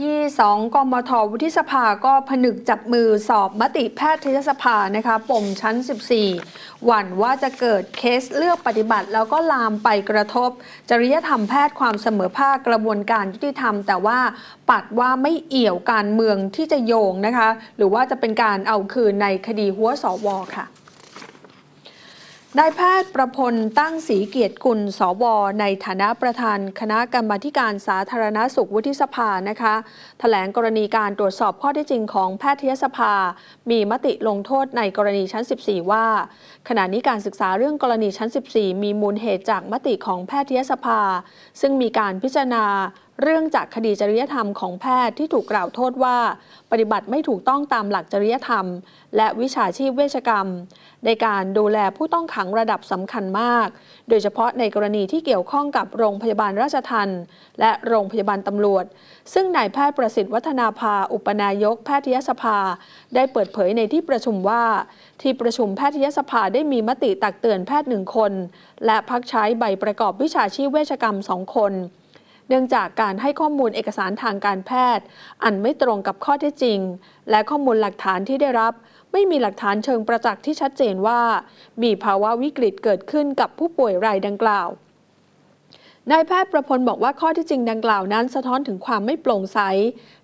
ที่ 2 กมทวุฒิสภาก็ผนึกจับมือสอบมติแพทยสภานะคะปมชั้น 14 หวั่นว่าจะเกิดเคสเลือกปฏิบัติ แล้วก็ลามไปกระทบ จริยธรรมแพทย์ความเสมอภาคกระบวนการยุติธรรม แต่ว่าปัดว่าไม่เอี่ยวการเมืองที่จะโยงนะคะ หรือว่าจะเป็นการเอาคืนในคดีหัวสวค่ะ นายแพทย์ประพลตั้งศรีเกียรติกุล สว ในฐานะประธานคณะกรรมาการสาธารณสุขวุฒิสภานะคะถแถลงกรณีการตรวจสอบข้อเท็จจริงของแพทยสภา มีมติลงโทษในกรณีชั้น 14 ว่า ขณะนี้การศึกษาเรื่องกรณีชั้น 14 มีมูลเหตุจากมติของแพทยสภา ซึ่งมีการพิจารณา เรื่องจากคดีจริยธรรมของแพทย์ที่ถูกกล่าวโทษว่า ปฏิบัติไม่ถูกต้องตามหลักจริยธรรม และวิชาชีพเวชกรรม ในการดูแลผู้ต้องขังระดับสำคัญมาก โดยเฉพาะในกรณีที่เกี่ยวข้องกับโรงพยาบาลราชทันและโรงพยาบาลตำรวจ ซึ่งนายแพทย์ประสิทธิ์วัฒนาภา อุปนายกแพทยสภา ได้เปิดเผยในที่ประชุมว่า ที่ประชุมแพทยสภาได้มีมติตักเตือนแพทย์หนึ่งคน และพักใช้ใบประกอบวิชาชีพเวชกรรมสองคน เนื่องจากการให้ข้อมูลเอกสารทางการแพทย์ อันไม่ตรงกับข้อเท็จจริง และข้อมูลหลักฐานที่ได้รับ ไม่มีหลักฐานเชิงประจักษ์ที่ชัดเจนว่า มีภาวะวิกฤตเกิดขึ้นกับผู้ป่วยรายดังกล่าวนายแพทย์ประพลบอกว่าข้อที่จริงดังกล่าวนั้นสะท้อนถึงความไม่โปร่งใส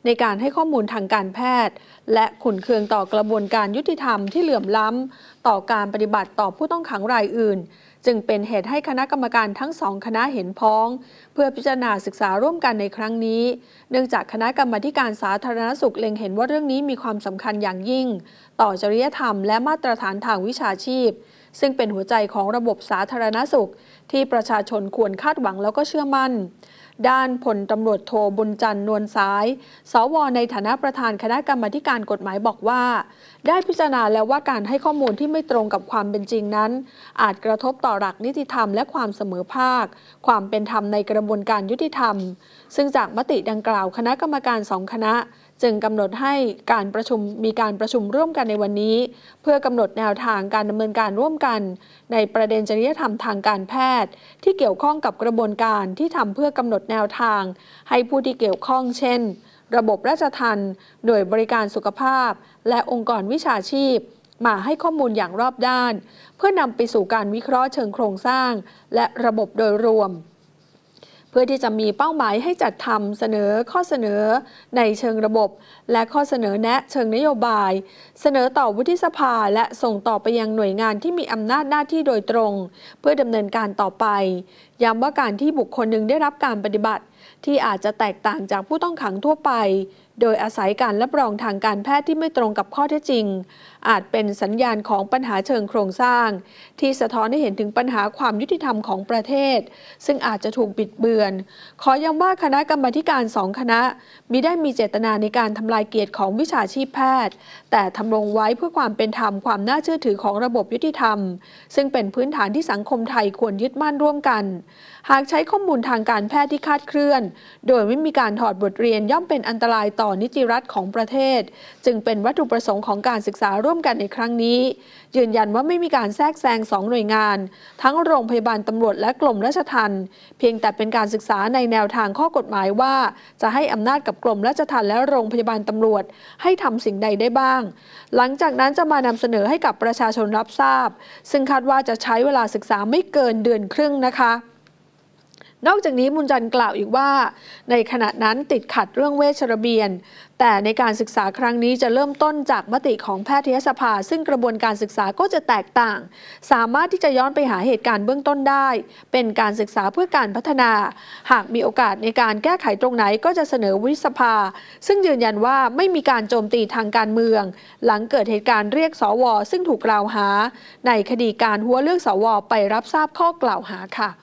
ในการให้ข้อมูลทางการแพทย์ และขุนเคืองต่อกระบวนการยุติธรรมที่เหลื่อมล้ำ ต่อการปฏิบัติต่อผู้ต้องขังรายอื่น จึงเป็นเหตุให้คณะกรรมการทั้งสองคณะเห็นพ้อง เพื่อพิจารณาศึกษาร่วมกันในครั้งนี้ เนื่องจากคณะกรรมการสาธารณสุขเล็งเห็นว่าเรื่องนี้มีความสำคัญอย่างยิ่ง ต่อจริยธรรมและมาตรฐานทางวิชาชีพ ซึ่งเป็นหัวใจของระบบสาธารณสุข ที่ประชาชนควรคาดหวังแล้วก็เชื่อมั่น ด้านพลตำรวจโทบุญจันทร์นวลสาย สวในฐานะประธานคณะกรรมการกฎหมายบอกว่า ได้พิจารณาแล้วว่าการให้ข้อมูลที่ไม่ตรงกับความเป็นจริงนั้น อาจกระทบต่อหลักนิติธรรมและความเสมอภาค ความเป็นธรรมในกระบวนการยุติธรรม ซึ่งจากมติดังกล่าวคณะกรรมการสองคณะจึงกำหนดให้การประชุมมีการประชุมร่วมกันในวันนี้ เพื่อกำหนดแนวทางการดำเนินการร่วมกัน ในประเด็นจริยธรรมทางการแพทย์ที่เกี่ยวข้องกับกระบวนการที่ทำเพื่อกำหนดแนวทาง ให้ผู้ที่เกี่ยวข้องเช่น ระบบราชทัณฑ์หน่วยบริการสุขภาพ และองค์กรวิชาชีพ มาให้ข้อมูลอย่างรอบด้าน เพื่อนำไปสู่การวิเคราะห์เชิงโครงสร้าง และระบบโดยรวม เพื่อที่จะมีเป้าหมายให้จัดทำเสนอข้อเสนอในเชิงระบบ และข้อเสนอแนะเชิงนโยบาย เสนอต่อวุฒิสภาและส่งต่อไปยังหน่วยงานที่มีอำนาจหน้าที่โดยตรง เพื่อดำเนินการต่อไป ย้ำว่าการที่บุคคลหนึ่งได้รับการปฏิบัติ ที่อาจจะแตกต่างจากผู้ต้องขังทั่วไป โดยอาศัยการรับรองทางการแพทย์ที่ไม่ตรงกับข้อเท็จจริง อาจเป็นสัญญาณของปัญหาเชิงโครงสร้าง ที่สะท้อนให้เห็นถึงปัญหาความยุติธรรมของประเทศ ซึ่งอาจจะถูกบิดเบือน ขอย้ำว่าคณะกรรมาการสองคณะมิได้มีเจตนาในการทำลายเกียรติของวิชาชีพแพทย์ แต่ทำรงไว้เพื่อความเป็นธรรมความน่าเชื่อถือของระบบยุติธรรม ซึ่งเป็นพื้นฐานที่สังคมไทยควรยึดมั่นร่วมกันหากใช้ข้อมูลทางการแพทย์ที่คาดเคลื่อน โดยไม่มีการถอดบทเรียนย่อมเป็นอันตรายต่อนิติรัฐของประเทศ จึงเป็นวัตถุประสงค์ของการศึกษาร่วมกันในครั้งนี้ ยืนยันว่าไม่มีการแทรกแซงสองหน่วยงาน ทั้งโรงพยาบาลตำรวจและกรมราชทัณฑ์เพียงแต่เป็นการศึกษาในแนวทางข้อกฎหมายว่า จะให้อำนาจกับกรมราชทัณฑ์และโรงพยาบาลตำรวจ ให้ทำสิ่งใดได้บ้าง หลังจากนั้นจะมานำเสนอให้กับประชาชนรับทราบ ซึ่งคาดว่าจะใช้เวลาศึกษาไม่เกินเดือนครึ่งนะคะ นอกจากนี้มุนจันกล่าวอีกว่า ในขณะนั้นติดขัดเรื่องเวชระเบียน แต่ในการศึกษาครั้งนี้จะเริ่มต้นจากมติของแพทยสภา ซึ่งกระบวนการศึกษาก็จะแตกต่าง สามารถที่จะย้อนไปหาเหตุการณ์เบื้องต้นได้ เป็นการศึกษาเพื่อการพัฒนา หากมีโอกาสในการแก้ไขตรงไหนก็จะเสนอวิสภา ซึ่งยืนยันว่าไม่มีการโจมตีทางการเมือง หลังเกิดเหตุการณ์เรียกสว ซึ่งถูกกล่าวหา ในคดีการหัวเลือกสว ไปรับทราบข้อกล่าวหาค่ะ